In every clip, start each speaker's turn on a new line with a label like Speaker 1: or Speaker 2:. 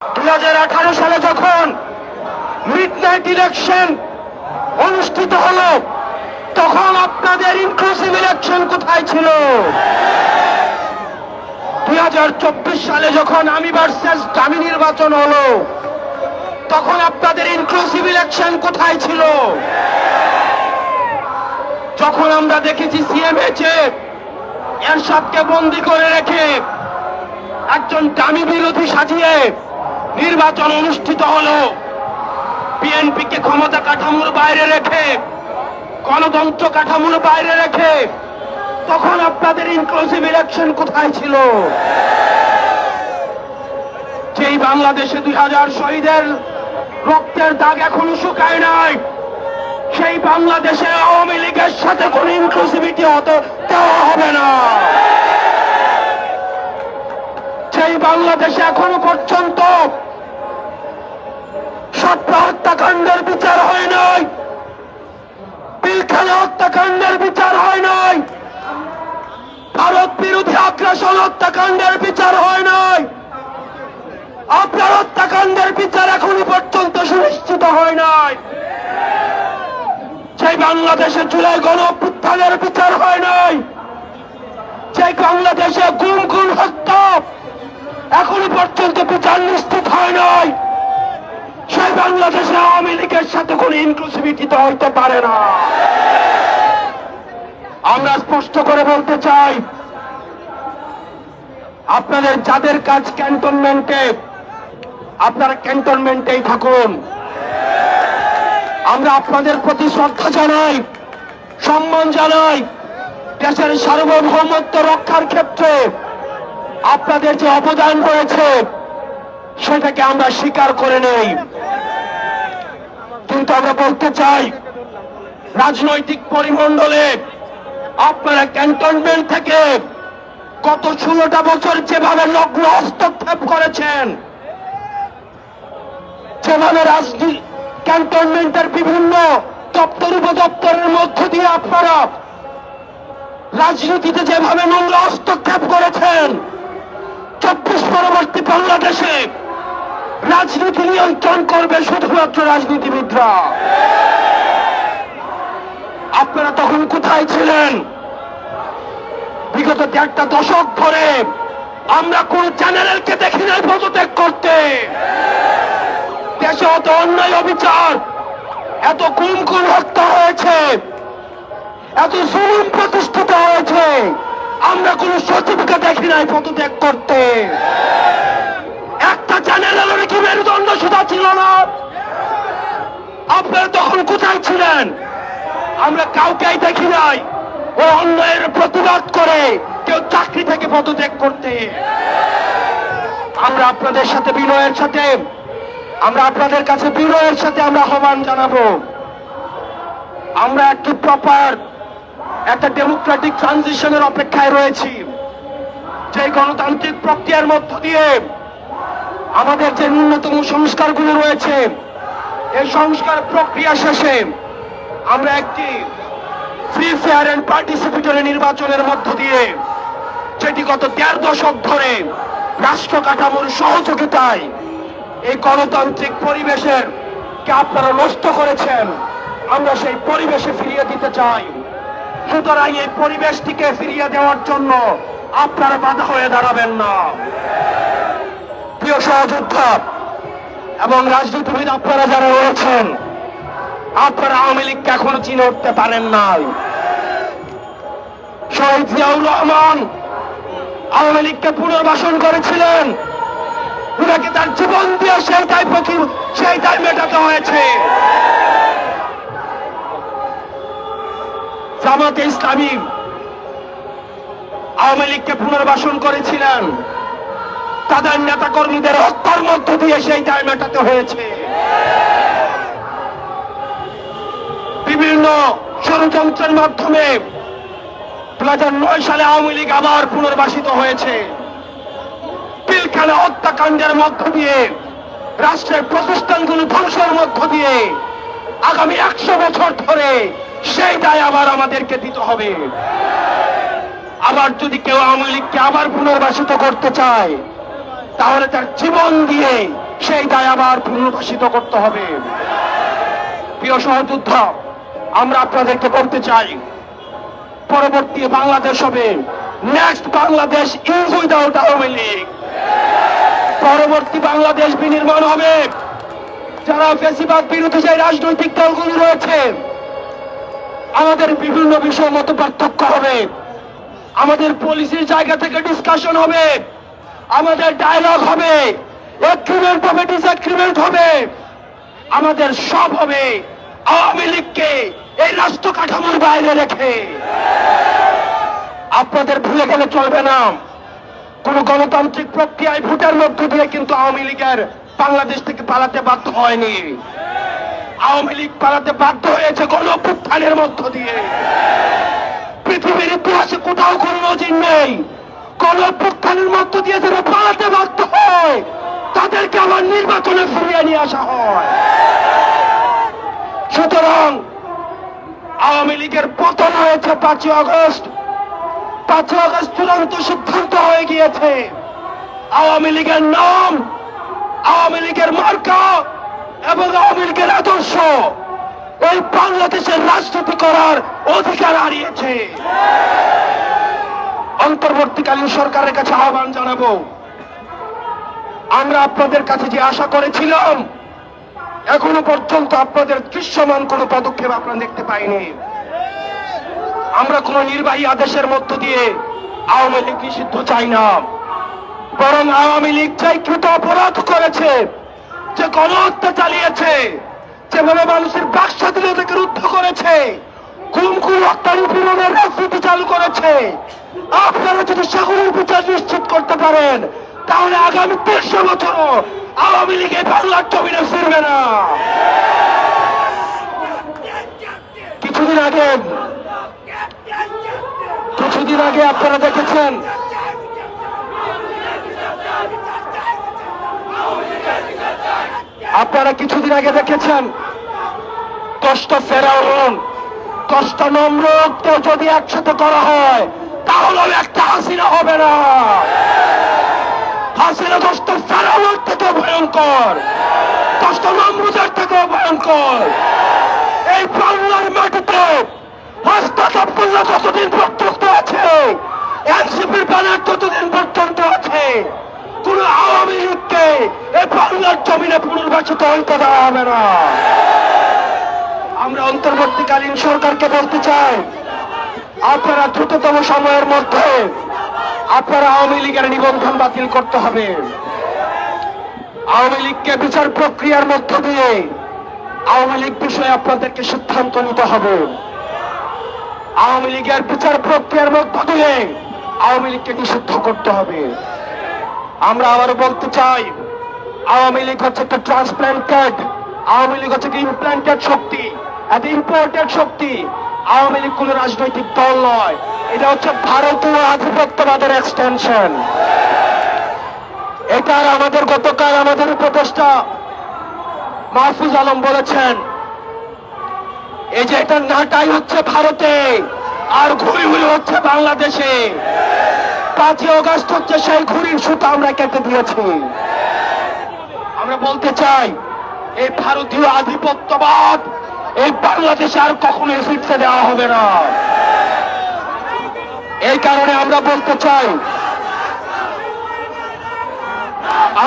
Speaker 1: দু হাজার আঠারো সালে যখন মিড নাইট ইলেকশন অনুষ্ঠিত হলো, তখন আপনাদের ইনক্লুসিভ ইলেকশন কোথায় ছিল? দুই হাজার চব্বিশ সালে যখন আমি ভার্সেস দামি নির্বাচন হলো, তখন আপনাদের ইনক্লুসিভ ইলেকশন কোথায় ছিল? যখন আমরা দেখেছি সিএমএচে এরশাদকে বন্দি করে রেখে একজন দামি বিরোধী সাজিয়ে নির্বাচন অনুষ্ঠিত হলো। বিএনপিকে ক্ষমতা কাঠামোর বাইরে রেখে, গণতন্ত্র কাঠামোর বাইরে রেখে, তখন আপনাদের ইনক্লুসিভ ইলেকশন কোথায় ছিল? যেই বাংলাদেশে দুই হাজার শহীদের রক্তের দাগ এখনও শুকায় নাই, সেই বাংলাদেশে আওয়ামী লীগের সাথে কোন ইনক্লুসিভিটি হতে দেওয়া হবে না। সেই বাংলাদেশে এখনও পর্যন্ত সত্তা হত্যাকাণ্ডের বিচার হয় নাই। পিলখানা হত্যাকাণ্ডের বিচার হয় নাই। ভারত বিরোধী আগ্রাসন হত্যাকাণ্ডের বিচার হয় নাই। আপনার হত্যাকাণ্ডের বিচার এখনও পর্যন্ত সুনিশ্চিত হয় নাই। সেই বাংলাদেশে জুলাই গণ বিচার হয় নাই সেই বাংলাদেশে গুম গুম হত্যা এখনও পর্যন্ত বিচার নিশ্চিত হয় নাই। সেই বাংলাদেশে আওয়ামী লীগের সাথে কোন ইনক্লুসিভিটি তো হইতে পারে না। আমরা স্পষ্ট করে বলতে চাই, আপনাদের যাদের কাজ ক্যান্টনমেন্টে, আপনারা ক্যান্টনমেন্টেই থাকুন। আমরা আপনাদের প্রতি শ্রদ্ধা জানাই, সম্মান জানাই, দেশের সার্বভৌমত্ব রক্ষার ক্ষেত্রে আপনাদের যে অবদান রয়েছে সেটাকে আমরা স্বীকার করে নেই। কিন্তু আমরা বলতে চাই, রাজনৈতিক পরিমণ্ডলে আপনারা ক্যান্টনমেন্ট থেকে গত ষোলোটা বছর যেভাবে নগ্ন হস্তক্ষেপ করেছেন, যেভাবে রাজনীতি ক্যান্টনমেন্টের বিভিন্ন দপ্তর উপদপ্তরের মধ্য দিয়ে আপনারা রাজনীতিতে যেভাবে নোংরা হস্তক্ষেপ করেছেন, চব্বিশ পরবর্তী বাংলাদেশে রাজনীতি নিয়ন্ত্রণ করবে শুধুমাত্র রাজনীতিবিদরা। আপনারা তখন কোথায় ছিলেন? বিগত দেড়টা দশক ধরে আমরা কোন চ্যানেলকে দেখি নাই পদত্যাগ করতে। দেশে অত অন্যায় অবিচার, এত কুম কুম হত্যা হয়েছে, এত জুলুম প্রতিষ্ঠিত হয়েছে, আমরা কোন সচিবকে দেখি নাই পদত্যাগ করতে। একটা চ্যানেলের কি মেরুদণ্ড সুধা ছিল না। আপনারা তখন কোথায় ছিলেন? আমরা কাউকেই দেখি নাই। ও অন্যায়ের প্রতিবাদ করে কেউ চাকরি থেকে পদত্যাগ করতে। আমরা আপনাদের সাথে বিনয়ের সাথে, আমরা আপনাদের কাছে বিনয়ের সাথে আমরা আহ্বান জানাব। আমরা একটি প্রপার একটা ডেমোক্রেটিক ট্রানজিশনের অপেক্ষায় রয়েছি। যে গণতান্ত্রিক প্রক্রিয়ার মধ্য দিয়ে আমাদের যে ন্যূনতম সংস্কারগুলো রয়েছে এই সংস্কার প্রক্রিয়া শেষে আমরা একটি ফ্রি ফেয়ার অ্যান্ড পার্টিসিপেটরি নির্বাচনের মধ্য দিয়ে যেটি গত দেড় দশক ধরে রাষ্ট্র কাঠামোর সহযোগিতায় এই গণতান্ত্রিক পরিবেশের কে আপনারা নষ্ট করেছেন, আমরা সেই পরিবেশে ফিরিয়ে দিতে চাই। সুতরাং এই পরিবেশটিকে ফিরিয়ে দেওয়ার জন্য আপনারা বাধা হয়ে দাঁড়াবেন না। প্রিয় সহযোদ্ধা এবং রাজনীতিবিদ আপনারা যারা রয়েছেন, আপনারা আওয়ামী লীগকে এখনও চিনে উঠতে পারেন নাই। শহীদ জিয়াউর রহমান আওয়ামী লীগকে পুনর্বাসন করেছিলেন। উনাকে তার জীবন দিয়ে সেই দায় প্রতি সেই দায় মেটাতে হয়েছে। জামাতে ইসলামী আওয়ামী লীগকে পুনর্বাসন করেছিলেন। তাদের নেতা কর্মীদের হত্যার মধ্য দিয়ে সেই দায় মেটাতে হয়েছে। বিভিন্ন ষড়যন্ত্রের মাধ্যমে দু নয় সালে আওয়ামী লীগ আবার পুনর্বাসিত হয়েছে। পিলখানা হত্যাকাণ্ডের মধ্য দিয়ে, রাষ্ট্রের প্রতিষ্ঠানগুলো ধ্বংসের মধ্য দিয়ে আগামী একশো বছর ধরে সেই দায় আবার আমাদেরকে দিতে হবে। আবার যদি কেউ আওয়ামী লীগকে আবার পুনর্বাসিত করতে চায় তাহলে তার জীবন দিয়ে সেই দায় আবার পুনর্বাসিত করতে হবে। প্রিয় সহযোদ্ধা, আমরা আপনাদেরকে বলতে চাই, পরবর্তী বাংলাদেশ হবে next Bangladesh is without Awami League পরবর্তী বাংলাদেশ বিনির্মাণ হবে। যারা বেশিরভাগ বিরোধী যে রাজনৈতিক দলগুলি রয়েছে, আমাদের বিভিন্ন বিষয় মত পার্থক্য হবে। আমাদের পলিসির জায়গা থেকে ডিসকাশন হবে। আমাদের ডায়লগ হবে এগ্রিমেন্ট হবে ডিসএগ্রিমেন্ট হবে। আমাদের সব হবে, আওয়ামী লীগকে এই রাষ্ট্র কাঠামোর বাইরে রেখে। আপনাদের ভুলে গেলে চলবে না। কোন গণতান্ত্রিক প্রক্রিয়ায় ভোটের মধ্য দিয়ে কিন্তু আওয়ামী লীগের বাংলাদেশ থেকে পালাতে বাধ্য হয়নি। আওয়ামী লীগ পালাতে বাধ্য হয়েছে গণ মধ্য দিয়ে। পৃথিবীর ইতিহাসে কোথাও কোন নজির নেই। অভ্যুত্থানের মধ্য দিয়ে যারা পালাতে বাধ্য হয় তাদেরকে আবার নির্বাচনে ফিরিয়ে নিয়ে আসা হয়। সুতরাং আওয়ামী লীগের পতন হয়েছে পাঁচই আগস্ট। পাঁচই আগস্ট চূড়ান্ত সিদ্ধান্ত হয়ে গিয়েছে। আওয়ামী লীগের নাম, আওয়ামী লীগের মার্কা এবং আওয়ামী লীগের আদর্শ এই বাংলাদেশের রাজনীতি করার অধিকার হারিয়েছে। অন্তর্বর্তীকালীন সরকারের কাছে আহ্বান জানাব। আমরা আপনাদের কাছে যে আশা করেছিলাম, এখনও পর্যন্ত আপনাদের দৃশ্যমান কোন পদক্ষেপ আপনারা দেখতে পাইনি। আমরা কোন নির্বাহী আদেশের মধ্য দিয়ে আওয়ামী লীগ নিষিদ্ধ চাই না। বরং আওয়ামী লীগ চাই কৃত অপরাধ করেছে, যে গণহত্যা চালিয়েছে, যেভাবে মানুষের বাক স্বাধীনতাকে রুদ্ধ করেছে খুন খুন হত্যা নিপীড়নের রাজনীতি চালু করেছে। আপনারা যদি সেগুলোর বিচার নিশ্চিত করতে পারেন, তাহলে আগামী দেড়শো বছরও আওয়ামী লীগে বাংলার জমিনে ফিরবে না। কিছুদিন আগে কিছুদিন আগে আপনারা দেখেছেন, আপনারা কিছুদিন আগে দেখেছেন, কষ্ট ফেরাউন, কষ্ট নম্রকে যদি একসাথে করা হয় তাহলে একটা হাসিনা হবে না। হাসিনা কষ্ট ফেরাউন থেকে ভয়ঙ্কর। কষ্ট নম্রদের থেকেও ভয়ঙ্কর। এই বাংলার মাটিতে হাসপাতাল যতদিন পর্যন্ত আছে? এনসিপির ব্যানার ততদিন পর্যন্ত আছে? কোন আওয়ামী লীগকে এই বাংলার জমিনে পুনর্বাসিত হইতে দেওয়া হবে না। আমরা অন্তর্বর্তীকালীন সরকারকে বলতে চাই আপনারা দ্রুততম সময়ের মধ্যে আপনারা আওয়ামী লীগের নিবন্ধন বাতিল করতে হবে। আওয়ামী লীগকে বিচার প্রক্রিয়ার মধ্য দিয়ে আওয়ামী লীগ বিষয়ে আপনাদেরকে সিদ্ধান্ত নিতে হবে। আওয়ামী লীগের বিচার প্রক্রিয়ার মধ্য দিয়ে আওয়ামী লীগকে নিষিদ্ধ করতে হবে। আমরা আবার বলতে চাই, আওয়ামী লীগ হচ্ছে একটা ট্রান্সপ্লান্টেড আওয়ামী লীগ হচ্ছে ইমপ্লান্টেড শক্তি, একটা ইম্পোর্টেড শক্তি। আওয়ামী লীগ কোন রাজনৈতিক দল নয়। এটা হচ্ছে ভারতীয় আধিপত্যবাদের এক্সটেনশন এটার আমাদের গতকাল আমাদের উপদেষ্টা মাহফুজ আলম বলেছেন, এই যে এটা নাটাই হচ্ছে ভারতে, আর ঘুরি ঘুরি হচ্ছে বাংলাদেশে। পাঁচই অগস্ট হচ্ছে সেই ঘুরির সুতা আমরা কেটে দিয়েছি। আমরা বলতে চাই, এই ভারতীয় আধিপত্যবাদ এই বাংলাদেশে আর কখনো ফিরতে দেওয়া হবে না। এই কারণে আমরা বলতে চাই,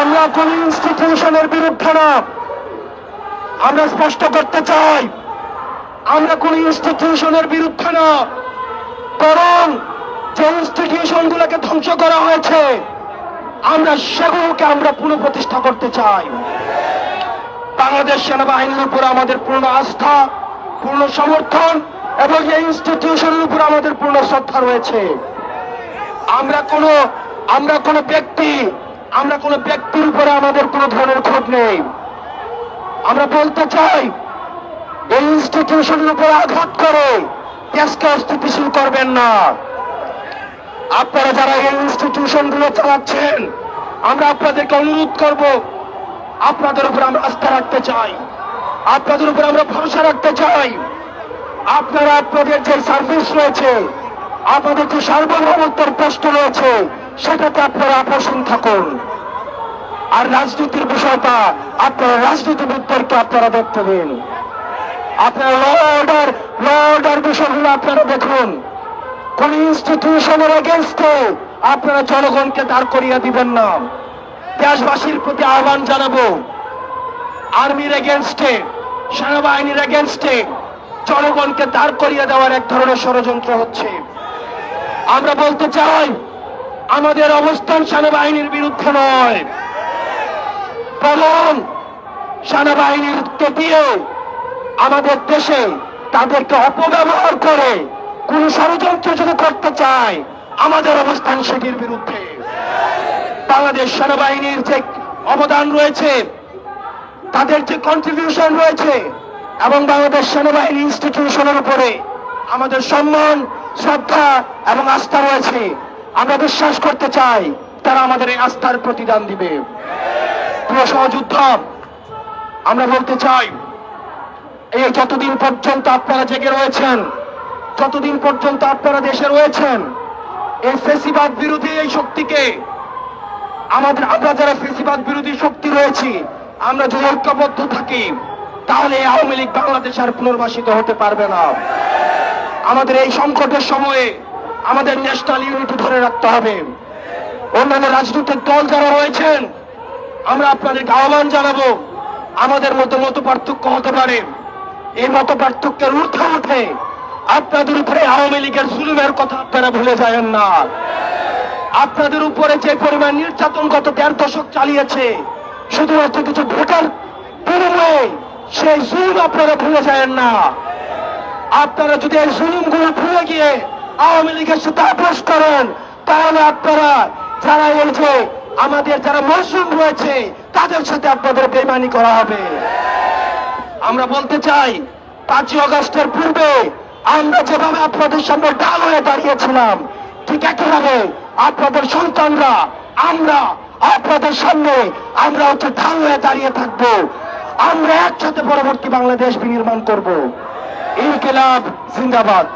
Speaker 1: আমরা কোন ইনস্টিটিউশনের বিরুদ্ধে না। আমরা স্পষ্ট করতে চাই, আমরা কোন ইনস্টিটিউশনের বিরুদ্ধে না। বরং যে ইনস্টিটিউশন গুলোকে ধ্বংস করা হয়েছে, আমরা সেগুলোকে আমরা পুনঃপ্রতিষ্ঠা করতে চাই। বাংলাদেশ সেনাবাহিনীর উপর আমাদের পূর্ণ আস্থা, পূর্ণ সমর্থন এবং এই ইনস্টিটিউশনের উপর আমাদের পূর্ণ শ্রদ্ধা রয়েছে। আমরা কোনো আমরা কোনো ব্যক্তি, আমরা কোনো ব্যক্তির উপরে আমাদের কোনো ধরনের ক্ষোভ নেই। আমরা বলতে চাই, এই ইনস্টিটিউশনের উপর আঘাত করে দেশকে অস্থিতিশীল করবেন না। আপনারা যারা এই ইনস্টিটিউশনগুলো চালাচ্ছেন, আমরা আপনাদেরকে অনুরোধ করব আপনাদের উপর আমরা আস্থা রাখতে চাই। আপনাদের উপর আমরা ভরসা রাখতে চাই। আপনারা আপনাদের যে সার্ভিস রয়েছে আপনাদের যে সার্বভৌমত্বের প্রশ্ন রয়েছে, সেটাতে আপনারা আকর্ষণ থাকুন। আর রাজনীতির বিষয়টা, আপনারা রাজনীতিবিদদেরকে আপনারা দেখতে দিন। আপনারা ল অর্ডার ল অর্ডার বিষয়গুলো আপনারা দেখুন। কোন ইনস্টিটিউশনের এগেনস্টে আপনারা জনগণকে দাঁড় করিয়ে দিবেন না। দেশবাসীর প্রতি আহ্বান জানাব। আর্মির এগেনস্টে, সেনাবাহিনীর এগেনস্টে জনগণকে দাঁড় করিয়ে দেওয়ার এক ধরনের ষড়যন্ত্র হচ্ছে। আমরা বলতে চাই, আমাদের অবস্থান সেনাবাহিনীর বিরুদ্ধে নয়। বরং সেনাবাহিনীর দিয়ে আমাদের দেশে তাদেরকে অপব্যবহার করে কোন ষড়যন্ত্র যদি করতে চায়, আমাদের অবস্থান সেটির বিরুদ্ধে। বাংলাদেশ সেনাবাহিনীর যে অবদান রয়েছে, তাদের যে কন্ট্রিবিউশন রয়েছে, এবং বাংলাদেশ সেনাবাহিনী ইনস্টিটিউশনের উপরে আমাদের সম্মান, শ্রদ্ধা এবং আস্থা রয়েছে। আমরা বিশ্বাস করতে চাই, তারা আমাদের এই আস্থার প্রতিদান দিবে। প্রিয় সহযুদ্ধ, আমরা বলতে চাই, এই যতদিন পর্যন্ত আপনারা জেগে রয়েছেন, যতদিন পর্যন্ত আপনারা দেশে রয়েছেন, এই ফেসিবাদ বিরোধী এই শক্তিকে আমাদের, আমরা যারা ফেসিবাদ বিরোধী শক্তি রয়েছি, আমরা যদি ঐক্যবদ্ধ থাকি, তাহলে আওয়ামী লীগ বাংলাদেশ আর পুনর্বাসিত হতে পারবে না। আমাদের এই সংকটের সময়ে আমাদের ন্যাশনাল ইউনিটি ধরে রাখতে হবে। অন্যান্য রাজনৈতিক দল যারা রয়েছেন, আমরা আপনাদেরকে আহ্বান জানাব, আমাদের মতো মত পার্থক্য হতে পারে। এই মত পার্থক্যের ঊর্ধ্বে উঠে আপনাদের উপরে আওয়ামী লীগের জুলুমের কথা আপনারা ভুলে যাবেন না। আপনাদের উপরে যে পরিমাণ নির্যাতন গত দেড় দশক চালিয়েছে, শুধুমাত্র কিছু ভোটার বিনিময়ে সেই জুলুম আপনারা ভুলে যাবেন না। আপনারা যদি এই জুলুমগুলো ভুলে গিয়ে আওয়ামী লীগের সাথে আপোষ করেন, তাহলে আপনারা যারা এই যে আমাদের যারা মজলুম রয়েছে, তাদের সাথে আপনাদের বেমানি করা হবে। আমরা বলতে চাই, পাঁচই অগস্টের পূর্বে আমরা যেভাবে আপনাদের সামনে ডাল হয়ে দাঁড়িয়েছিলাম, ঠিক একইভাবে আপনাদের সন্তানরা, আমরা আপনাদের সামনে, আমরা হচ্ছে ঢাল হয়ে দাঁড়িয়ে থাকব। আমরা একসাথে পরবর্তী বাংলাদেশ বিনির্মাণ করব। ইনকিলাব জিন্দাবাদ।